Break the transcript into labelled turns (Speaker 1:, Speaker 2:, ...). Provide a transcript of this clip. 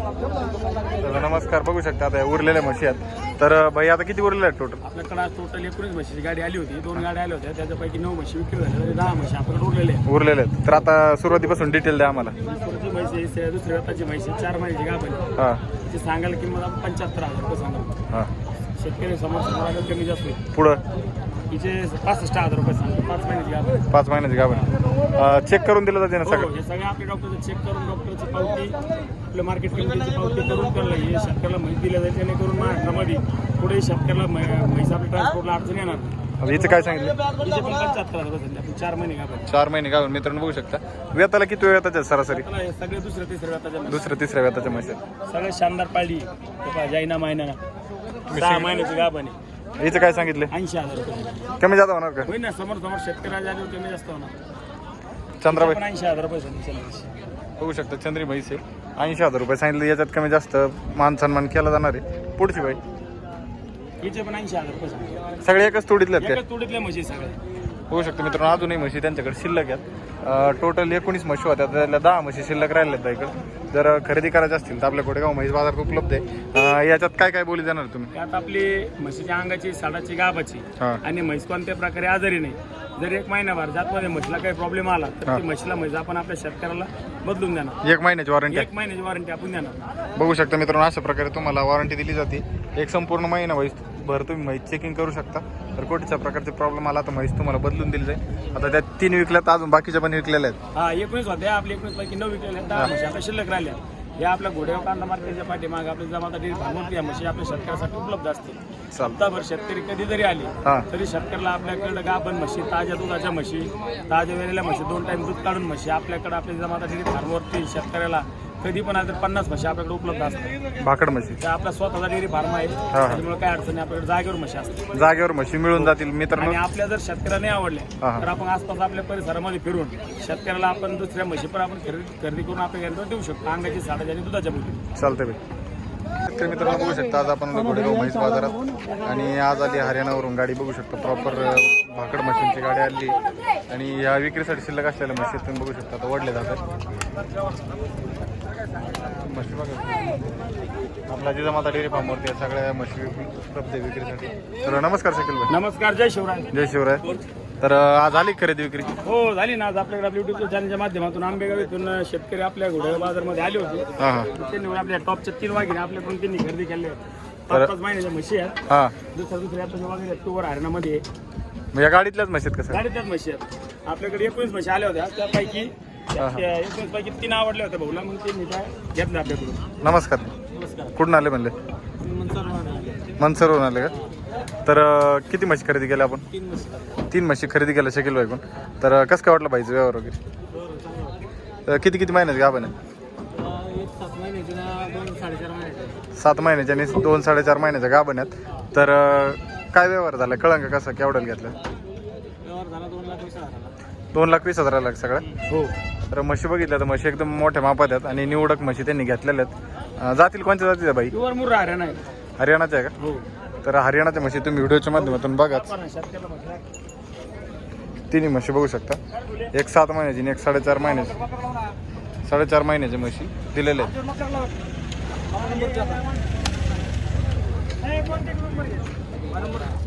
Speaker 1: तर नमस्कार बघू शकता आता या उरलेल्या म्हशी आहेत. तर भाई आता किती उरलेल्या आहेत टोटल
Speaker 2: आपल्याकडे आज टोटल एकोणीस म्हशीची गाडी आली होती. दोन गाड्या आल्या होत्या. त्याच्यापैकी नऊ म्हशी विक्री झाल्या. तरी दहा म्हशी आपल्याकडे उरलेले आहेत.
Speaker 1: उरलेले आहेत. तर आता सुरुवातीपासून डिटेल द्या आम्हाला.
Speaker 2: पुढची म्हशी से- दुसऱ्या व्यताची म्हशी चार महिन्याची गाभण.
Speaker 1: हां.
Speaker 2: त्याची सांगायला किंमत आपण पंच्याहत्तर हजार रुपये सांगा
Speaker 1: हां.
Speaker 2: शेतकरी समोर कमी जास्त होईल.
Speaker 1: पुढं?
Speaker 2: हिचे पासष्ट हजार रुपये सांगा पाच महिन्याची गाभण.
Speaker 1: पाच महिन्याची गाभण. चेक करून दिलं जाते ना
Speaker 2: हो
Speaker 1: सगळं?
Speaker 2: हे सगळे आपले डॉक्टरचं चेक करून डॉक्टरची पावती. आपल्या मार्केट किमतीची पावती करून त्यांना हे शेतकऱ्याला माहिती दिल्या जाईल जेणेकरून महाराष्ट्रामध्ये पुढे शेतकऱ्याला मै- म्हैस आपल्या ट्रान्सपोर्टला अडचण येणार नाही.
Speaker 1: आता हिचं काय सांगितलं?
Speaker 2: हिचे पण हजार आपण चार महिने गाभण
Speaker 1: चार महिने गाभण मित्रांनो बघू शकता. वेताला किती वेळ येतात सरासरी?
Speaker 2: त्याला हे सगळे दुसऱ्या तिसऱ्या व्यताच्या म्हशी.
Speaker 1: दुसऱ्या तिसऱ्या वेताच्या म्हशी आहेत.
Speaker 2: सगळे शानदार पाळली हे पहा, जाईना मायना. सहा महिन्याची आहे.
Speaker 1: हिचं काय सांगितलं?
Speaker 2: ऐंशी हजार रुपये.
Speaker 1: कमी जादा होणार का?
Speaker 2: होईल ना समोर समोर शेतकऱ्याच्या आधी कमी जास्त होणार.
Speaker 1: चंद्राबाई.
Speaker 2: पण ऐंशी हजार रुपये सांगितले
Speaker 1: बघू शकता चंद्री म्हैस आहे ऐंशी हजार रुपये सांगितलं याच्यात कमी जास्त मान सन्मान केला जाणार आहे. पुढची बाई.
Speaker 2: हिचे पण ऐंशी हजार रुपये सांगितले.
Speaker 1: सगळे एकच तोडीतले आहेत
Speaker 2: एकच तुडीतले म्हशी सगळे.
Speaker 1: बघू शकता. मित्रांनो अजूनही म्हशी त्यांच्याकडे शिल्लक आहेत. टोटल एकोणीस म्हशी होत्या. त्यातल्या दहा म्हशी शिल्लक राहिल्या आहेत इकडे. जर खरेदी करायची असतील तर आपल्या कोडेगाव म्हैस बाजारात उपलब्ध आहे. याच्यात काय काय बोली जाणार तुम्ही?
Speaker 2: त्यात आपली म्हशीच्या अंगाची साडाची गाभाची. आणि म्हैस कोणत्या प्रकारे आजारी नाही. जर एक महिनाभर जातमध्ये म्हशीला काही प्रॉब्लेम आला तर ती म्हशीला म्हैस आपण आपल्या शेतकऱ्याला बदलून देणार.
Speaker 1: एक महिन्याची वॉरंटी
Speaker 2: एक महिन्याची वॉरंटी आपण देणार.
Speaker 1: बघू शकता मित्रांनो अशा प्रकारे तुम्हाला वॉरंटी दिली जाते. एक संपूर्ण महिना म्हैस भर तुम्ही म्हैस चेकिंग करू शकता. तर कोणत्या प्रकारचे प्रॉब्लेम आला तर म्हैस तुम्हाला बदलून दिली जाईल. आता त्या तीन विकल्यात अजून बाकीच्या पण विकलेल्या आहेत.
Speaker 2: हा एकोणीस होत्या. आपल्या एकोणीस पैकी नऊ विकलेल्या आहेत, दहा म्हशी आपल्या शिल्लक राहिल्या. या आपल्या घोडेगाव कांदा मार्केटच्या पाठीमागे आपल्या जमाता डेअरी फार्मवरती या म्हशी आपल्या शेतकऱ्यासाठी उपलब्ध असतील.
Speaker 1: चालतं
Speaker 2: सप्ताभर शेतकरी कधी जरी आले तरी शेतकऱ्याला आपल्याकडे गाभण म्हशी ताज्या दुधाच्या म्हशी ताज्या वेळेला म्हशी दोन टाइम दूध काढून म्हशी आपल्याकडे आपल्या जमाता डेअरी फार्मवरती शेतकऱ्याला कधी पण आले तर पन्नास म्हशी आपल्याकडे उपलब्ध असतात.
Speaker 1: भाकड म्हशी.
Speaker 2: त्या आपला स्वतःचा डेअरी फार्म आहे. त्याच्यामुळे काय अडचण नाही आपल्याकडे जागेवर म्हशी असतात.
Speaker 1: जागेवर म्हशी मिळून जातील मित्रांनो
Speaker 2: आणि आपल्या जर शेतकऱ्याला नाही आवडल्या
Speaker 1: हा, हा.
Speaker 2: तर आपण आसपास आपल्या परिसरामध्ये फिरून शेतकऱ्याला आपण दुसऱ्या म्हशी पण आपण खरेदी खरेदी करून आपल्या घरात देऊ शकतो. अंगाची साडाच्या आणि दुधाच्या मुली
Speaker 1: चालतंय बाई. तर मित्रांनो बघू शकता आज आपण घोडेगाव म्हैस बाजारात आणि आज आली हरियाणावरून गाडी. बघू शकता प्रॉपर भाकड मशीनची गाडी आली. आणि या विक्रीसाठी शिल्लक असलेल्या म्हशी तुम्ही बघू शकता आता जातात. म्हशी बघा आपला जिजामाता डेअरी फार्मवरती या सगळ्या म्हशी उपलब्ध आहे विक्रीसाठी. तर नमस्कार शकील भाई.
Speaker 2: नमस्कार जय शिवराय.
Speaker 1: जय शिवराय. तर आज आली खरेदी विक्री?
Speaker 2: हो झाली ना आज आपल्याकडे आपल्या युट्यूब चॅनलच्या माध्यमातून. आंबेगाव इथून शेतकरी आपल्या घोड्या बाजारमध्ये आले होते.
Speaker 1: हां हां.
Speaker 2: त्यांनी आपल्या टॉपच्या तीन वाघिने आपल्याकडून त्यांनी खरेदी आहेत. पाच पाच महिन्याच्या म्हशी आहेत.
Speaker 1: हां.
Speaker 2: दुसऱ्या दुसऱ्या आपल्या आहेत टूवर हरणामध्ये.
Speaker 1: मग या गाडीतल्याच आहेत कसं
Speaker 2: गाडीच्याच म्हशी आहेत. आपल्याकडे एकोणीस म्हशी आल्या होत्या. त्यापैकी त्या तीन आवडल्या होत्या भाऊला मग घेतल्या आपल्याकडून.
Speaker 1: नमस्कार.
Speaker 2: नमस्कार.
Speaker 1: कुठून आले म्हणले? मनसरवरून आले. का? तर अं, किती म्हशी खरेदी केल्या आपण? तीन म्हशी खरेदी केल्या. शकील बाईकून तर अं, कसं काय वाटलं पाहिजे व्यवहार वगैरे? तर किती किती महिन्याचे गाभण आहे?
Speaker 2: एक सात महिन्याची ना दोन साडेचार महिन्याची
Speaker 1: सात महिन्याच्या आणि दोन साडेचार महिन्याच्या तर अं, काय व्यवहार झाला? कळंग का कसं? केवढ्याला घेतलं?
Speaker 2: व्यवहार झाला दोन लाख वीस हजाराला.
Speaker 1: दोन लाख वीस हजाराला सगळ्या
Speaker 2: हो.
Speaker 1: तर म्हशी बघितल्या तर म्हशी एकदम मोठ्या मापात आहेत आणि निवडक म्हशी त्यांनी घेतलेल्या आहेत. जातील कोणत्या जातीच्या बाई?
Speaker 2: हरियाणा
Speaker 1: हरियाणाच्या आहे
Speaker 2: हो.
Speaker 1: का तर हरियाणाच्या म्हशी तुम्ही व्हिडिओच्या माध्यमातून बघाच. तिन्ही म्हशी बघू शकता. एक सात महिन्याची आणि एक साडेचार महिन्याची. साडेचार महिन्याची म्हशी दिलेल्या आहेत.